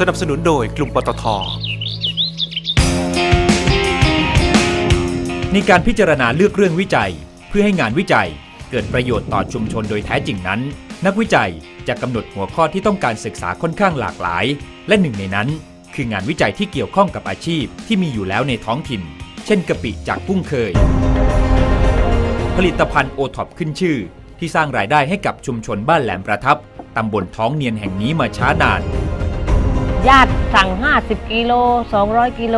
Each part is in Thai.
สนับสนุนโดยกลุ่มปตท ในการพิจารณาเลือกเรื่องวิจัย เพื่อให้งานวิจัยเกิดประโยชน์ต่อชุมชนโดยแท้จริงนั้น นักวิจัยจะกำหนดหัวข้อที่ต้องการศึกษาค่อนข้างหลากหลาย และหนึ่งในนั้น คืองานวิจัยที่เกี่ยวข้องกับอาชีพที่มีอยู่แล้วในท้องถิ่น เช่นกะปิจากกุ้งเคย ผลิตภัณฑ์โอท็อปขึ้นชื่อ ที่สร้างรายได้ให้กับชุมชนบ้านแหลมประทับตำบลท้องเนียนแห่งนี้มาช้านาน ญาติสั่ง 50 กิโล 200 กิโล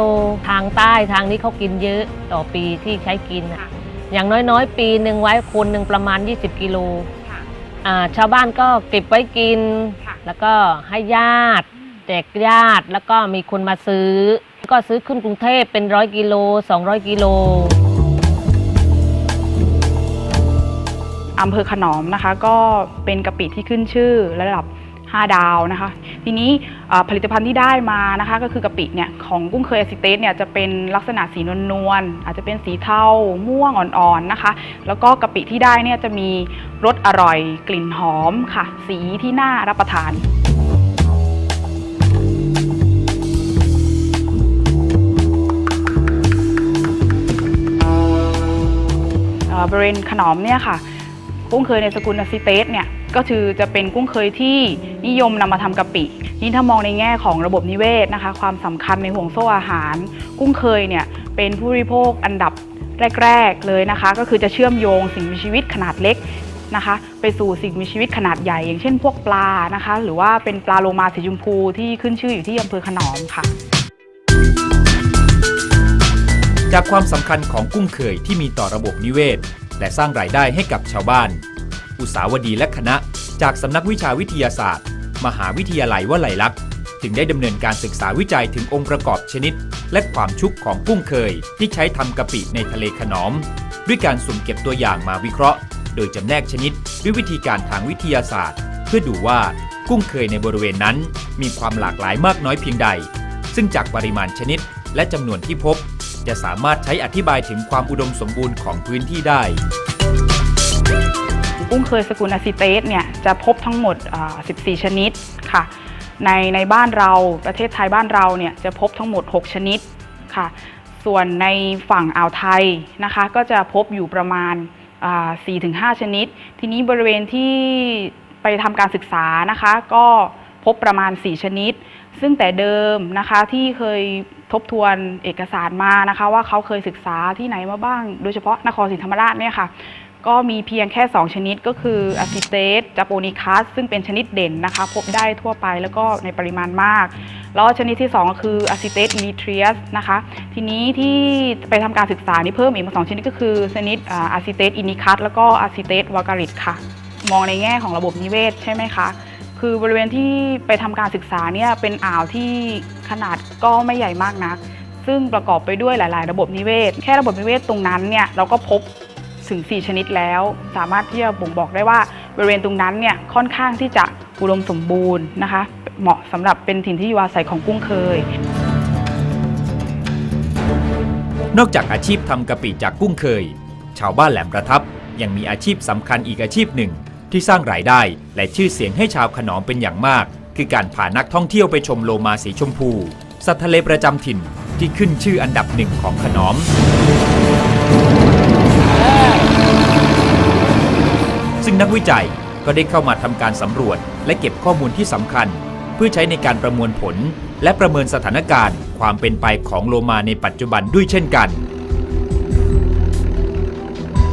ทางใต้ทางนี้เขากินเยอะต่อปีที่ใช้กินอะอย่างน้อยๆ ปีหนึ่งไว้คนหนึ่งประมาณ 20 กิโลอ่าชาวบ้านก็เก็บไว้กิน แล้วก็ให้ญาติแจกญาติแล้วก็มีคนมาซื้อ ก็ซื้อขึ้นกรุงเทพเป็นร้อยกิโล 200 กิโลอำเภอขนอมนะคะ ก็เป็นกะปิที่ขึ้นชื่อระดับ 5 ดาวนะคะ ทีนี้ผลิตภัณฑ์ที่ได้มานะคะก็คือกะปิเนี่ยของกุ้งเคยอะซิเตสเนี่ยจะเป็นลักษณะสีนวลๆอาจจะเป็นสีเทาม่วงอ่อนๆนะคะ แล้วก็กะปิที่ได้เนี่ยจะมีรสอร่อยกลิ่นหอมค่ะ สีที่น่ารับประทานบริเวณขนอมเนี่ยค่ะกุ้งเคยในสกุลอะซิเตสเนี่ย ก็คือจะเป็นกุ้งเคยที่นิยมนำมาทำกะปิ นี่ถ้ามองในแง่ของระบบนิเวศนะคะ ความสำคัญในห่วงโซ่อาหาร กุ้งเคยเนี่ยเป็นผู้บริโภคอันดับแรก ๆ เลยนะคะ ก็คือจะเชื่อมโยงสิ่งมีชีวิตขนาดเล็กนะคะ ไปสู่สิ่งมีชีวิตขนาดใหญ่ อย่างเช่นพวกปลานะคะ หรือว่าเป็นปลาโลมาสีชมพูที่ขึ้นชื่ออยู่ที่อำเภอขนอมค่ะ จากความสำคัญของกุ้งเคยที่มีต่อระบบนิเวศ และสร้างรายได้ให้กับชาวบ้าน อุตสาวดีและคณะ จากสำนักวิชาวิทยาศาสตร์ มหาวิทยาลัยวลัยลักษณ์ึงได้ดำเนินการศึกษาวิจัยถึงองค์ประกอบชนิด และความชุกของกุ้งเคย ที่ใช้ทำกะปิในทะเลขนอม ด้วยการสุ่มเก็บตัวอย่างมาวิเคราะห์ โดยจำแนกชนิดด้วยวิธีการทางวิทยาศาสตร์ เพื่อดูว่ากุ้งเคยในบริเวณนั้น มีความหลากหลายมากน้อยเพียงใด ซึ่งจากปริมาณชนิดและจำนวนที่พบ จะสามารถใช้อธิบายถึงความอุดมสมบูรณ์ของพื้นที่ได้ กุ้งเคยสกุลอะซิเตสเนี่ยจะพบทั้งหมด 14 ชนิดค่ะ ในในบ้านเราประเทศไทยบ้านเราเนี่ยจะพบทั้งหมด 6 ชนิดค่ะ ส่วนในฝั่งอ่าวไทยนะคะ ก็จะพบอยู่ประมาณ 4-5 ชนิด ทีนี้บริเวณที่ไปทำการศึกษานะคะ ก็พบประมาณ 4 ชนิด ซึ่งแต่เดิมนะคะที่เคยทบทวนเอกสารมานะคะ ว่าเขาเคยศึกษาที่ไหนมาบ้าง โดยเฉพาะนครศรีธรรมราชเนี่ยค่ะ ก็มีเพียงแค่ 2 ชนิดก็คืออะซิเตสจาโปนิคัสซึ่งเป็นชนิดเด่นนะคะ พบได้ทั่วไปแล้วก็ในปริมาณมาก แล้วชนิดที่ 2 ก็คืออะซิเตสอิลิเทรียสนะคะ ทีนี้ที่ไปทำการศึกษานี่เพิ่มอีกมาสองชนิดก็คือชนิดอะซิเตสอินิคัสแล้วก็อะซิเตสวาการิตค่ะ มองในแง่ของระบบนิเวศใช่ไหมคะคือบริเวณที่ไปทำการศึกษาเนี่ยเป็นอ่าวที่ขนาดก็ไม่ใหญ่มากนักซึ่งประกอบไปด้วยหลาย ๆ ระบบนิเวศ แค่ระบบนิเวศตรงนั้นเนี่ยเราก็พบ ถึง 4 ชนิดแล้ว สามารถที่จะบ่งบอกได้ว่าบริเวณตรงนั้นเนี่ยค่อนข้างที่จะอุดมสมบูรณ์นะคะ เหมาะสำหรับเป็นถิ่นที่อยู่อาศัยของกุ้งเคย นอกจากอาชีพทำกะปิจากกุ้งเคย ชาวบ้านแหลมประทับยังมีอาชีพสำคัญอีกอาชีพหนึ่ง ที่สร้างรายได้และชื่อเสียงให้ชาวขนอมเป็นอย่างมาก คือการพานักท่องเที่ยวไปชมโลมาสีชมพู สัตว์ทะเลประจำถิ่นที่ขึ้นชื่ออันดับหนึ่งของขนอม นักวิจัยก็ได้เข้ามาทำการสำรวจ และเก็บข้อมูลที่สำคัญ เพื่อใช้ในการประมวลผล และประเมินสถานการณ์ ความเป็นไปของโลมาในปัจจุบันด้วยเช่นกัน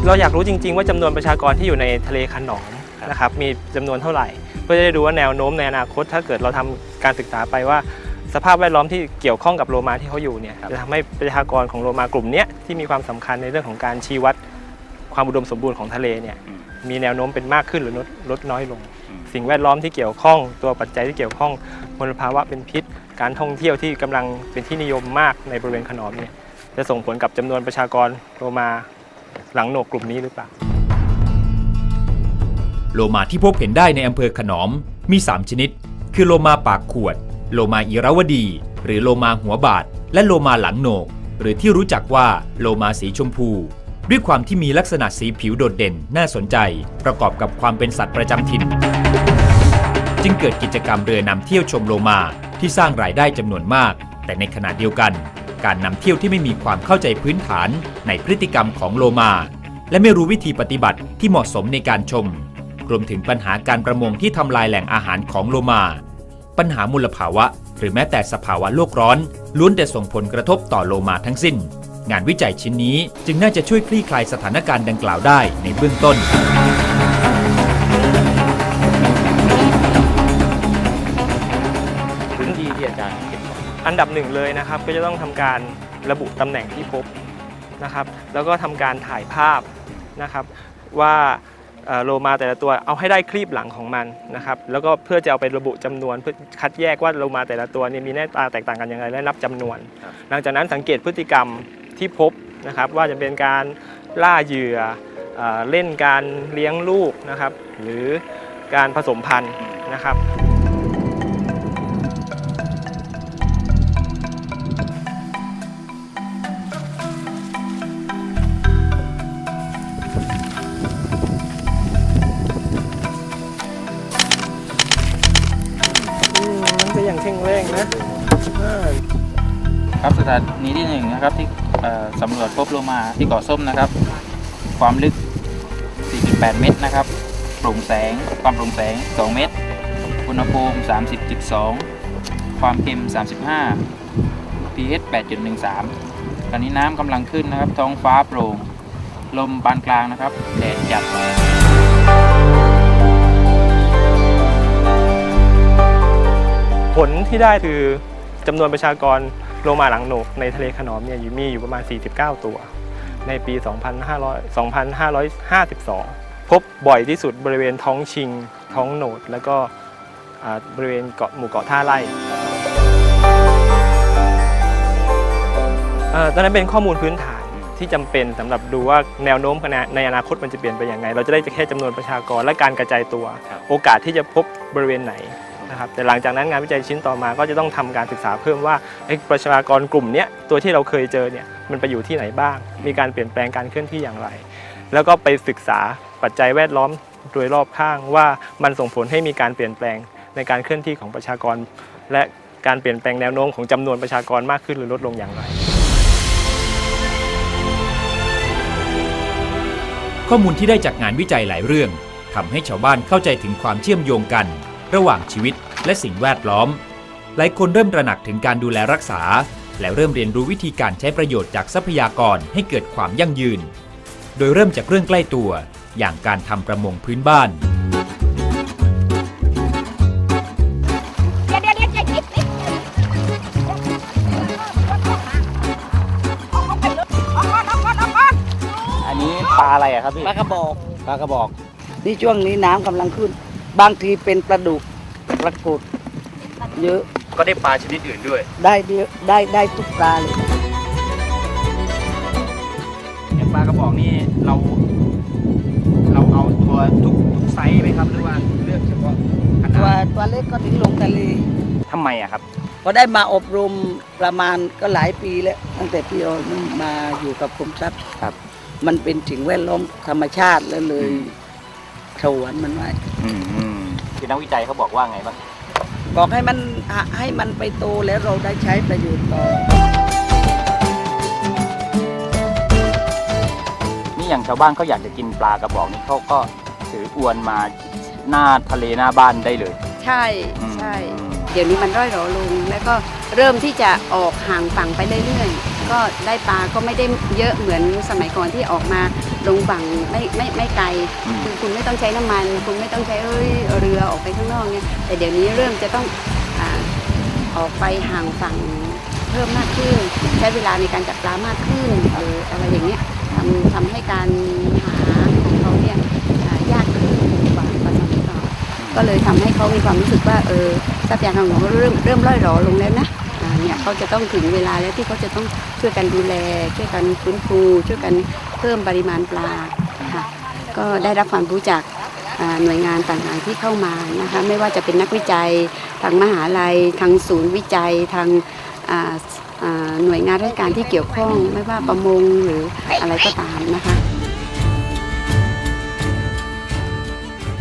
เราอยากรู้จริง ๆ ว่าจำนวนประชากรที่อยู่ในทะเลขนอมนะครับมีจำนวนเท่าไหร่ เพื่อจะได้ดูว่าแนวโน้มในอนาคต ถ้าเกิดเราทำการศึกษาไปว่า สภาพแวดล้อมที่เกี่ยวข้องกับโลมาที่เขาอยู่เนี่ยจะทำให้ประชากรของโลมากลุ่มเนี้ยที่มีความสำคัญในเรื่องของการชี้วัดความอุดมสมบูรณ์ของทะเลเนี่ย มีแนวโน้มเป็นมากขึ้นหรือลดลดน้อยลง สิ่งแวดล้อมที่เกี่ยวข้อง ตัวปัจจัยที่เกี่ยวข้องมลภาวะเป็นพิษ การท่องเที่ยวที่กำลังเป็นที่นิยมมากในบริเวณขนอมเนี่ยจะส่งผลกับจำนวนประชากรโลมาหลังโหนกกลุ่มนี้หรือเปล่าโลมาที่พบเห็นได้ในอำเภอขนอมมี 3 ชนิด คือโลมาปากขวด โลมาอิราวดี หรือโลมาหัวบาดและโลมาหลังโหนก หรือที่รู้จักว่าโลมาสีชมพู ด้วยความที่มีลักษณะสีผิวโดดเด่นน่าสนใจ ประกอบกับความเป็นสัตว์ประจำถิ่น จึงเกิดกิจกรรมเรือนำเที่ยวชมโลมาที่สร้างรายได้จำนวนมาก แต่ในขณะเดียวกัน การนำเที่ยวที่ไม่มีความเข้าใจพื้นฐานในพฤติกรรมของโลมา และไม่รู้วิธีปฏิบัติที่เหมาะสมในการชม รวมถึงปัญหาการประมงที่ทำลายแหล่งอาหารของโลมา ปัญหามลภาวะ หรือแม้แต่สภาวะโลกร้อนล้วนแต่ส่งผลกระทบต่อโลมาทั้งสิ้น งานวิจัยชิ้นนี้จึงน่าจะช่วยคลี่คลายสถานการณ์ดังกล่าวได้ในเบื้องต้น พื้นที่ที่อาจารย์เก็บของอันดับหนึ่งเลยนะครับ ก็จะต้องทำการระบุตำแหน่งที่พบนะครับ แล้วก็ทำการถ่ายภาพนะครับว่าเอ่อโลมาแต่ละตัวเอาให้ได้คลีบหลังของมันนะครับ แล้วก็เพื่อจะเอาไประบุจำนวนเพื่อคัดแยกว่าโลมาแต่ละตัวเนี่ยมีหน้าตาแตกต่างกันยังไงและนับจำนวน หลังจากนั้นสังเกตพฤติกรรม ที่พบนะครับ ว่าจะเป็นการล่าเหยื่อเอ่อเล่นการเลี้ยงลูกนะครับ หรือการผสมพันธุ์นะครับมันก็ยังเข่งเร่งนะครับสถานีที่หนึ่งนะครับที่เอ่อ สำรวจพบโลมาที่เกาะส้มนะครับ ความลึก 4.8 เมตรนะครับโปร่งแสง ความโปร่งแสง 2 เมตร อุณหภูมิ 30.2 ความเค็ม 35 pH 8.13 ตอนนี้น้ำกำลังขึ้นนะครับ ท้องฟ้าโปร่ง ลมปานกลางนะครับ แดดจัดผลที่ได้คือจำนวนประชากร โลมาหลังโหนกในทะเลขนอมเนี่ยอยู่มีอยู่ประมาณ 49 ตัว ในปี 2500 2552 พบบ่อยที่สุดบริเวณท้องชิง ท้องโหนด แล้วก็อ่าบริเวณเกาะหมู่เกาะท่าไร่เอ่อตอนนั้นเป็นข้อมูลพื้นฐานที่จำเป็นสำหรับดูว่าแนวโน้มในอนาคตมันจะเปลี่ยนไปอย่างไร เราจะได้แค่จำนวนประชากรและการกระจายตัว โอกาสที่จะพบบริเวณไหน นะครับแต่หลังจากนั้นงานวิจัยชิ้นต่อมาก็จะต้องทำการศึกษาเพิ่มว่าประชากรกลุ่มนี้ตัวที่เราเคยเจอเนี่ยมันไปอยู่ที่ไหนบ้าง มีการเปลี่ยนแปลงการเคลื่อนที่อย่างไร แล้วก็ไปศึกษาปัจจัยแวดล้อมโดยรอบข้างว่ามันส่งผลให้มีการเปลี่ยนแปลงในการเคลื่อนที่ของประชากร และการเปลี่ยนแปลงแนวโน้มของจำนวนประชากรมากขึ้นหรือลดลงอย่างไร ข้อมูลที่ได้จากงานวิจัยหลายเรื่องทำให้ชาวบ้านเข้าใจถึงความเชื่อมโยงกัน ระหว่างชีวิตและสิ่งแวดล้อม หลายคนเริ่มตระหนักถึงการดูแลรักษา และเริ่มเรียนรู้วิธีการใช้ประโยชน์จากทรัพยากรให้เกิดความยั่งยืน โดยเริ่มจากเรื่องใกล้ตัว อย่างการทำประมงพื้นบ้านอันนี้ปลาอะไรอะครับพี่ปลากระบอกปลากระบอก นี่ช่วงนี้น้ำกำลังขึ้น บางทีเป็นปลาดุกปลากดเยอะก็ได้ปลาชนิดอื่นด้วย ได้เยอะได้ได้ทุกปลาเลยอย่างปลากระบอกนี่เรา เราเอาตัวทุกทุกไซส์ไหมครับหรือว่าเลือกเฉพาะขตัวนาดตัวเล็กก็ถึงลงทะเลทำไมอะครับ พอได้มาอบรมประมาณก็หลายปีแล้ว ตั้งแต่พี่ออมาอยู่กับกรมทรัพย์ครับ มันเป็นสิ่งแวดล้อมธรรมชาติแล้วเลยถวนมันไว้ อืมอืม คือนักวิจัยเขาบอกว่าไงบ้างบอกให้มันให้มันไปโตแล้วเราได้ใช้ประโยชน์ต่อ นี่อย่างชาวบ้านเขาอยากจะกินปลากระบอกนี่เขาก็ถืออวนมาหน้าทะเลหน้าบ้านได้เลย ใช่อืมใช่อืม เดี๋ยวนี้มันร่อยหรอลง แล้วก็เริ่มที่จะออกห่างฝั่งไปเรื่อยๆ ก็ได้ปลาก็ไม่ได้เยอะเหมือนสมัยก่อนที่ออกมาลงฝั่งไม่ไม่ไม่ไกลอืมคือคุณไม่ต้องใช้น้ำมัน คุณไม่ต้องใช้เอ้ยเรือออกไปข้างนอกเนี่ยแต่เดี๋ยวนี้เริ่มจะต้องอาออกไปห่างฝั่งเพิ่มมากขึ้น ใช้เวลาในการจับปลามากขึ้นหรืออะไรอย่างเงี้ยทำทำให้การหาของเขาเนี่ยอ่ายากขึ้นกว่ากว่าสมัยก่อน ก็เลยทำให้เขามีความรู้สึกว่าเออทรัพยากรของเขาเริ่มเริ่มร่อยหรอลงแล้วนะเนี่ยเขาจะต้องถึงเวลาแล้วที่เขาจะต้องช่วยกันดูแล ช่วยกันฟื้นฟูช่วยกันเพิ่มปริมาณปลาค่ะก็ได้รับความรู้จากหน่วยงานต่างๆที่เข้ามานะคะไม่ว่าจะเป็นนักวิจัยทางมหาลัยทางศูนย์วิจัยทางหน่วยงานราชการที่เกี่ยวข้อง ไม่ว่าประมงหรืออะไรก็ตามนะคะ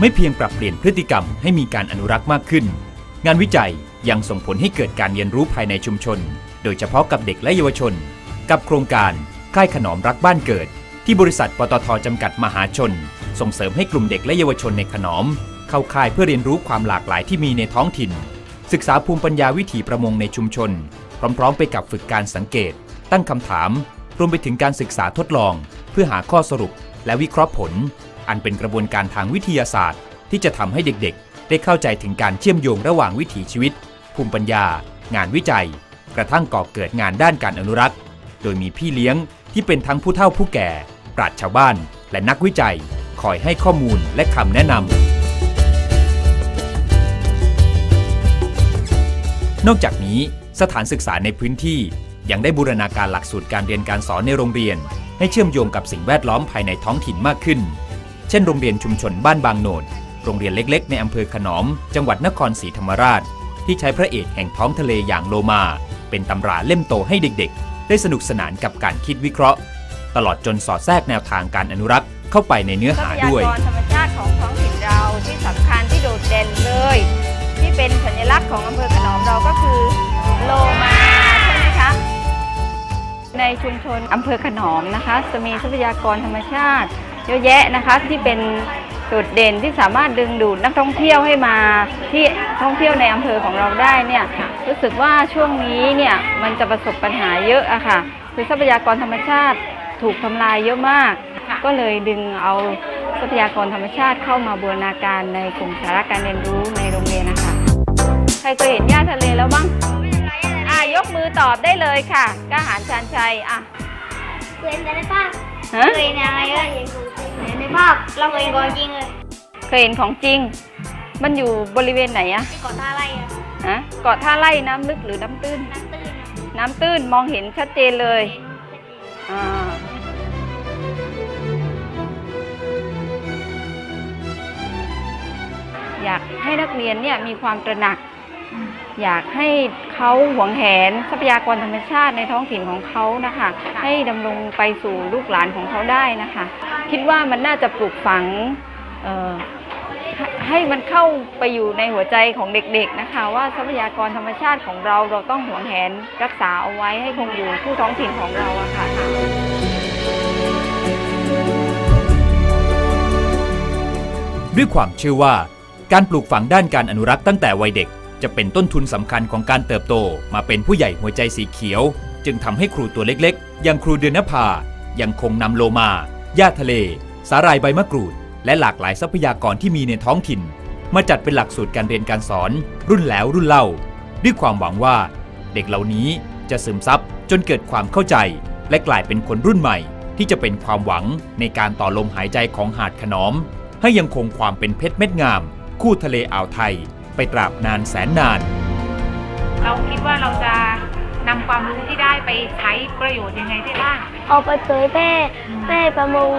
ไม่เพียงปรับเปลี่ยนพฤติกรรมให้มีการอนุรักษ์มากขึ้น งานวิจัยยังส่งผลให้เกิดการเรียนรู้ภายในชุมชน โดยเฉพาะกับเด็กและเยาวชน กับโครงการค่ายขนอมรักบ้านเกิด ที่บริษัทปตทจำกัดมหาชน ส่งเสริมให้กลุ่มเด็กและเยาวชนในขนอม เข้าค่ายเพื่อเรียนรู้ความหลากหลายที่มีในท้องถิ่น ศึกษาภูมิปัญญาวิถีประมงในชุมชน พร้อมๆ ไปกับฝึกการสังเกต ตั้งคำถาม รวมไปถึงการศึกษาทดลอง เพื่อหาข้อสรุปและวิเคราะห์ผล อันเป็นกระบวนการทางวิทยาศาสตร์ ที่จะทำให้เด็กๆ ได้เข้าใจถึงการเชื่อมโยงระหว่างวิถีชีวิต ภูมิปัญญา งานวิจัย กระทั่งก่อเกิดงานด้านการอนุรักษ์ โดยมีพี่เลี้ยงที่เป็นทั้งผู้เฒ่าผู้แก่ ปราชญ์ชาวบ้าน และนักวิจัย คอยให้ข้อมูลและคำแนะนำนอกจากนี้สถานศึกษาในพื้นที่ ยังได้บูรณาการหลักสูตรการเรียนการสอนในโรงเรียน ให้เชื่อมโยงกับสิ่งแวดล้อมภายในท้องถิ่นมากขึ้น เช่นโรงเรียนชุมชนบ้านบางโหนด โรงเรียนเล็ก ๆ ในอำเภอขนอม จังหวัดนครศรีธรรมราช ที่ใช้พระเอกแห่งท้องทะเลอย่างโลมา เป็นตำราเล่มโตให้เด็กๆ ได้สนุกสนานกับการคิดวิเคราะห์ ตลอดจนสอดแทรกแนวทางการอนุรักษ์เข้าไปในเนื้อหาพยาด้วยกรธรรมชาติของท้องถิ่นเราที่สำคัญที่โดดเด่นเลย ที่เป็นสัญลักษณ์ของอำเภอขนอมเราก็คือโลมา ในชุมชนอำเภอขนอมนะคะ จะมีทรัพยากรธรรมชาติ เยอะแยะนะคะที่เป็นจุดเด่นที่สามารถดึงดูดนักท่องเที่ยวให้มาที่ท่องเที่ยวในอำเภอของเราได้เนี่ยรู้สึกว่าช่วงนี้เนี่ยมันจะประสบปัญหาเยอะอะค่ะ คือทรัพยากรธรรมชาติถูกทำลายเยอะมาก ก็เลยดึงเอาทรัพยากรธรรมชาติเข้ามาบูรณาการในกลุ่มสาระการเรียนรู้ในโรงเรียนนะคะ ใครเคยเห็นหญ้าทะเลแล้วบ้าง ยกมือตอบได้เลยค่ะกล้าหารชานชัยอะเคยเห็นแต่ในภาพฮะเคยเห็นอะไรเอ่ยเห็นในภาพเราเคยเห็นของจริงเลยเคยเห็นของจริง มันอยู่บริเวณไหนอะที่เกาะท่าไร่อะฮะเกาะท่าไร่น้ำลึกหรือน้ำตื้น น้ำตื้นอะน้ำตื้นมองเห็นชัดเจนเลยอ่าอยากให้นักเรียนเนี่ยมีความตระหนัก อยากให้เขาหวงแหนทรัพยากรธรรมชาติในท้องถิ่นของเขานะคะ ให้ดำรงไปสู่ลูกหลานของเขาได้นะคะ คิดว่ามันน่าจะปลูกฝังเอ่อให้ให้มันเข้าไปอยู่ในหัวใจของเด็กๆนะคะ ว่าทรัพยากรธรรมชาติของเราเราต้องหวงแหนรักษาเอาไว้ให้คงอยู่คู่ท้องถิ่นของเราอะค่ะด้วยความเชื่อว่าการปลูกฝังด้านการอนุรักษ์ตั้งแต่วัยเด็ก จะเป็นต้นทุนสำคัญของการเติบโตมาเป็นผู้ใหญ่หัวใจสีเขียว จึงทำให้ครูตัวเล็กๆ อย่างครูเดือนนภายังคงนำโลมาหญ้าทะเล สาหร่ายใบมะกรูด และหลากหลายทรัพยากรที่มีในท้องถิ่น มาจัดเป็นหลักสูตรการเรียนการสอน รุ่นแล้วรุ่นเล่า ด้วยความหวังว่า เด็กเหล่านี้จะซึมซับจนเกิดความเข้าใจ และกลายเป็นคนรุ่นใหม่ ที่จะเป็นความหวังในการต่อลมหายใจของหาดขนอม ให้ยังคงความเป็นเพชรเม็ดงาม คู่ทะเลอ่าวไทย ไปตราบนานแสนนาน เราคิดว่าเราจะนำความรู้ที่ได้ไปใช้ประโยชน์ยังไงได้บ้าง เอาไปเผยแพร่ให้ประมง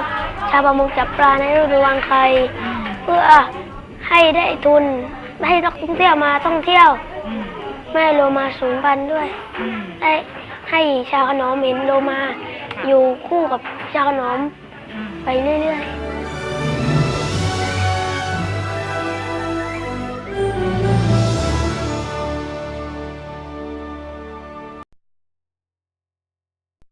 ชาวประมงจับปลาในฤดูวางไข่เพื่อให้ได้ทุนไม่ให้นักท่องเที่ยวมาท่องเที่ยวไม่ให้โลมาสูงพันธุ์ด้วยได้ให้ชาวขนอมเห็นโลมาอยู่คู่กับชาวขนอมไปเรื่อยๆ